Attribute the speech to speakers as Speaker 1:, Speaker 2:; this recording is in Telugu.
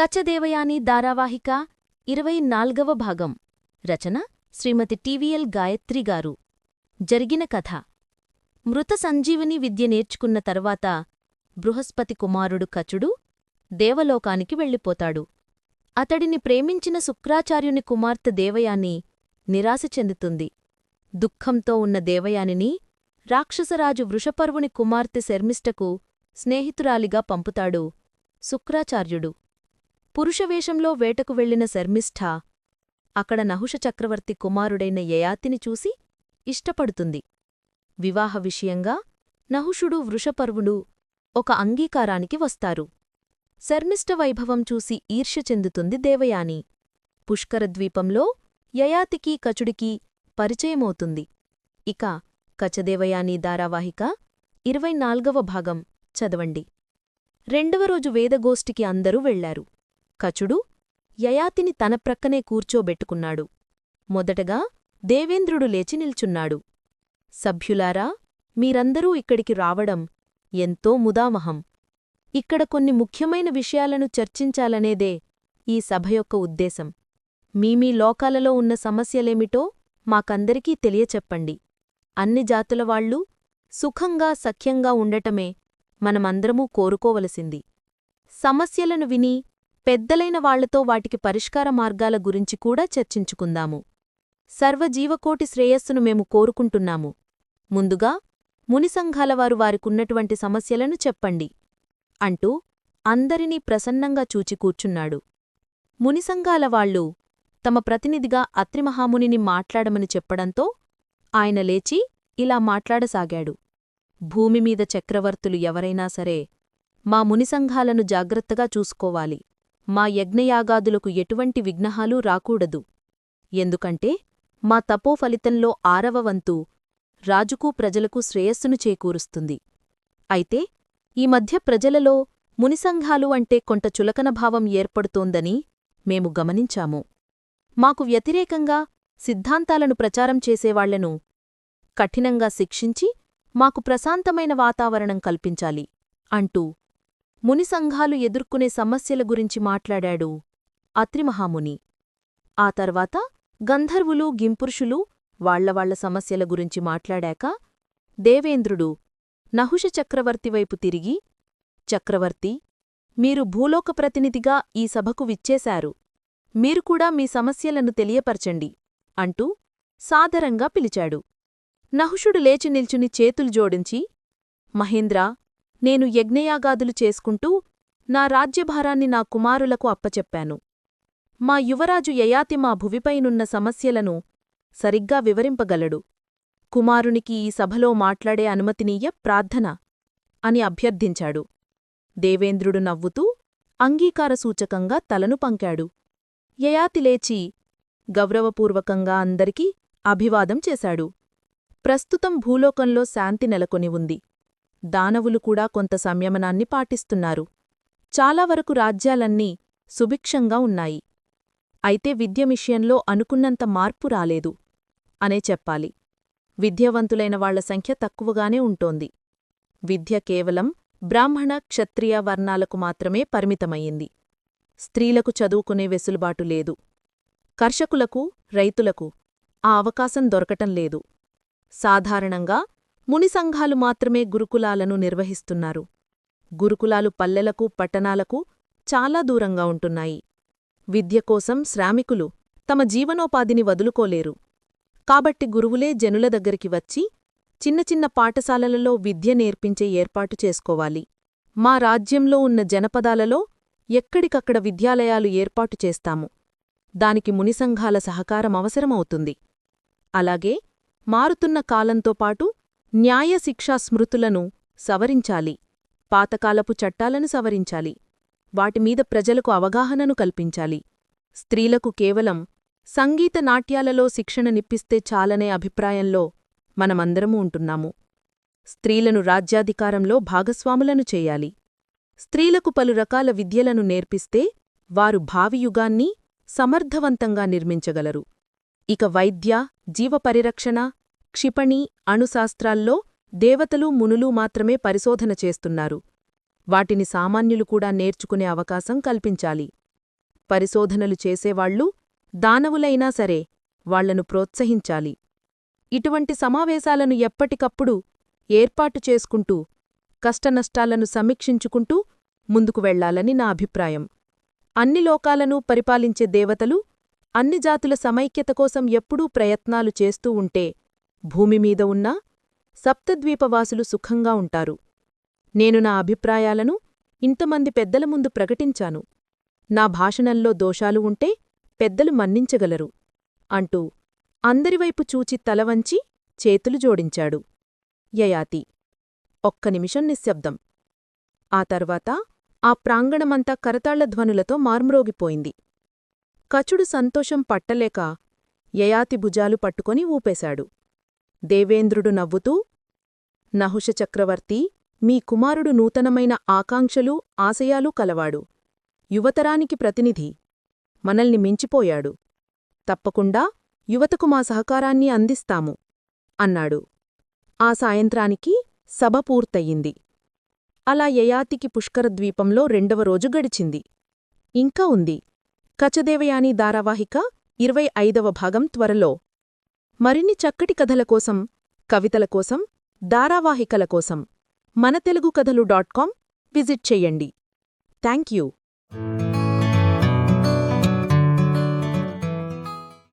Speaker 1: కచ్చదేవయాని ధారావాహిక ఇరవై నాల్గవ భాగం. రచన శ్రీమతి టివిఎల్ గాయత్రి గారు. జరిగిన కథ. మృత సంజీవిని విద్య నేర్చుకున్న తర్వాత బృహస్పతి కుమారుడు కచుడు దేవలోకానికి వెళ్ళిపోతాడు. అతడిని ప్రేమించిన శుక్రాచార్యుని కుమార్తె దేవయాని నిరాశ చెందుతుంది. దుఃఖంతో ఉన్న దేవయానిని రాక్షసరాజు వృషపర్వుని కుమార్తె శర్మిష్టకు స్నేహితురాలిగా పంపుతాడు శుక్రాచార్యుడు. పురుషవేషంలో వేటకు వెళ్ళిన శర్మిష్ఠ అక్కడ నహుష చక్రవర్తి కుమారుడైన యయాతిని చూసి ఇష్టపడుతుంది. వివాహ విషయంగా నహుషుడు వృషపర్వుడు ఒక అంగీకారానికి వస్తారు. శర్మిష్ఠ వైభవం చూసి ఈర్ష్య చెందుతుంది దేవయాని. పుష్కరద్వీపంలో యయాతికి కచుడికి పరిచయమవుతుంది. ఇక కచదేవయాని ధారావాహిక ఇరవై నాల్గవ భాగం చదవండి. రెండవ రోజు వేదగోష్ఠికి అందరూ వెళ్ళారు. కచుడు యయాతిని తన ప్రక్కనే కూర్చోబెట్టుకున్నాడు. మొదటగా దేవేంద్రుడు లేచి నిల్చున్నాడు. సభ్యులారా మీరందరూ ఇక్కడికి రావడం ఎంతో ముదామహం. ఇక్కడ కొన్ని ముఖ్యమైన విషయాలను చర్చించాలనేదే ఈ సభ యొక్క ఉద్దేశం. మీమీ లోకాలలో ఉన్న సమస్యలేమిటో మాకందరికీ తెలియచెప్పండి. అన్ని జాతుల వాళ్ళు సుఖంగా సఖ్యంగా ఉండటమే మనమందరమూ కోరుకోవలసింది. సమస్యలను విని పెద్దలైన వాళ్ళతో వాటికి పరిష్కార మార్గాల గురించి కూడా చర్చించుకుందాము. సర్వజీవకోటి శ్రేయస్సును మేము కోరుకుంటున్నాము. ముందుగా మునిసంఘాలవారు వారికున్నటువంటి సమస్యలను చెప్పండి. అంటూ అందరినీ ప్రసన్నంగా చూచి కూర్చున్నాడు. మునిసంఘాలవాళ్ళు తమ ప్రతినిధిగా అత్రిమహామునిని మాట్లాడమని చెప్పడంతో ఆయన లేచి ఇలా మాట్లాడసాగాడు. భూమిమీద చక్రవర్తులు ఎవరైనా సరే మా మునిసంఘాలను జాగ్రత్తగా చూసుకోవాలి. మా యజ్ఞయాగాదులకు ఎటువంటి విఘ్నహాలూ రాకూడదు. ఎందుకంటే మా తపో ఫలితంలో ఆరవ వంతు రాజుకు ప్రజలకు శ్రేయస్సును చేకూరుస్తుంది. అయితే ఈ మధ్య ప్రజలలో మునిసంఘాలు అంటే కొంత చులకనభావం ఏర్పడుతోందని మేము గమనించాము. మాకు వ్యతిరేకంగా సిద్ధాంతాలను ప్రచారం చేసేవాళ్ళను కఠినంగా శిక్షించి మాకు ప్రశాంతమైన వాతావరణం కల్పించాలి అంటూ మునిసంఘాలు ఎదుర్కొనే సమస్యల గురించి మాట్లాడాడు అత్రిమహాముని. ఆ తర్వాత గంధర్వులు గింపురుషులు వాళ్ళవాళ్ళ సమస్యల గురించి మాట్లాడాక దేవేంద్రుడు నహుష చక్రవర్తివైపు తిరిగి చక్రవర్తి మీరు భూలోక ప్రతినిధిగా ఈ సభకు విచ్చేశారు. మీరు కూడా మీ సమస్యలను తెలియపరచండి అంటూ సాదరంగా పిలిచాడు. నహుషుడు లేచి నిల్చుని చేతులు జోడించి మహేంద్రా నేను యజ్ఞయాగాదులు చేసుకుంటూ నా రాజ్యభారాన్ని నా కుమారులకు అప్పచెప్పాను. మా యువరాజు యయాతి మా భువిపైనున్న సమస్యలను సరిగ్గా వివరింపగలడు. కుమారునికి ఈ సభలో మాట్లాడే అనుమతినీయ ప్రార్థన అని అభ్యర్థించాడు. దేవేంద్రుడు నవ్వుతూ అంగీకారసూచకంగా తలను పంకాడు. యయాతి లేచి గౌరవపూర్వకంగా అందరికీ అభివాదం చేశాడు. ప్రస్తుతం భూలోకంలో శాంతి నెలకొని ఉంది. దానవులు కూడా కొంత సంయమనాన్ని పాటిస్తున్నారు. చాలా వరకు రాజ్యాలన్నీ సుభిక్షంగా ఉన్నాయి. అయితే విద్య విషయంలో అనుకున్నంత మార్పు రాలేదు అనే చెప్పాలి. విద్యావంతులైన వాళ్ళ సంఖ్య తక్కువగానే ఉంటోంది. విద్య కేవలం బ్రాహ్మణ క్షత్రియ వర్ణాలకు మాత్రమే పరిమితమయ్యింది. స్త్రీలకు చదువుకునే వెసులుబాటు లేదు. కర్షకులకు రైతులకు ఆ అవకాశం దొరకటం లేదు. సాధారణంగా మునిసంఘాలు మాత్రమే గురుకులాలను నిర్వహిస్తున్నారు. గురుకులాలు పల్లెలకు పట్టణాలకు చాలా దూరంగా ఉంటున్నాయి. విద్య కోసం శ్రామికులు తమ జీవనోపాధిని వదులుకోలేరు. కాబట్టి గురువులే జనుల దగ్గరికి వచ్చి చిన్న చిన్న పాఠశాలలలో విద్య నేర్పించే ఏర్పాటు చేసుకోవాలి. మా రాజ్యంలో ఉన్న జనపదాలలో ఎక్కడికక్కడ విద్యాలయాలు ఏర్పాటు చేస్తాము. దానికి మునిసంఘాల సహకారం అవసరమవుతుంది. అలాగే మారుతున్న కాలంతో పాటు న్యాయశిక్షా స్మృతులను సవరించాలి. పాతకాలపు చట్టాలను సవరించాలి. వాటిమీద ప్రజలకు అవగాహనను కల్పించాలి. స్త్రీలకు కేవలం సంగీత నాట్యాలలో శిక్షణ నిప్పిస్తే చాలనే అభిప్రాయంలో మనమందరము ఉంటున్నాము. స్త్రీలను రాజ్యాధికారంలో భాగస్వాములను చేయాలి. స్త్రీలకు పలు రకాల విద్యలను నేర్పిస్తే వారు భావియుగాన్ని సమర్థవంతంగా నిర్మించగలరు. ఇక వైద్య జీవపరిరక్షణ క్షిపణి అణుశాస్త్రాల్లో దేవతలు మునులు మాత్రమే పరిశోధన చేస్తున్నారు. వాటిని సామాన్యులు కూడా నేర్చుకునే అవకాశం కల్పించాలి.
Speaker 2: పరిశోధనలు చేసేవాళ్ళు దానవులైనా సరే వాళ్ళను ప్రోత్సహించాలి. ఇటువంటి సమావేశాలను ఎప్పటికప్పుడు ఏర్పాటు చేసుకుంటూ కష్టనష్టాలను సమీక్షించుకుంటూ ముందుకు వెళ్ళాలని నా అభిప్రాయం. అన్ని లోకాలను పరిపాలించే దేవతలు అన్ని జాతుల సమైక్యత కోసం ఎప్పుడూ ప్రయత్నాలు చేస్తూ ఉంటే భూమిమీద ఉన్న సప్తద్వీపవాసులు సుఖంగా ఉంటారు. నేను నా అభిప్రాయాలను ఇంతమంది పెద్దల ముందు ప్రకటించాను. నా భాషణంలో దోషాలు ఉంటే పెద్దలు మన్నించగలరు అంటూ అందరివైపు చూచి తలవంచి చేతులు జోడించాడు. యయాతి ఒక్క నిమిషం నిశ్శబ్దం. ఆ తర్వాత ఆ ప్రాంగణమంతా కరతాళ్ళ ధ్వనులతో మార్మ్రోగిపోయింది. కచుడు సంతోషం పట్టలేక యయాతి భుజాలు పట్టుకొని ఊపేశాడు. దేవేంద్రుడు నవ్వుతూ నహుష చక్రవర్తి మీ కుమారుడు నూతనమైన ఆకాంక్షలు ఆశయాలు కలవాడు. యువతరానికి ప్రతినిధి. మనల్ని మించిపోయాడు. తప్పకుండా యువతకు మా సహకారాన్ని అందిస్తాము అన్నాడు. ఆ సాయంత్రానికి సభ పూర్తయింది. అలా యయాతికి పుష్కరద్వీపంలో రెండవ రోజు గడిచింది. ఇంకా ఉంది. కచదేవయాని ధారావాహిక ఇరవై ఐదవ భాగం త్వరలో. మరిన్ని చక్కటి కథల కోసం కవితల కోసం ధారావాహికల కోసం మన Telugu Kathalu dot com visit చెయ్యండి థ్యాంక్ యూ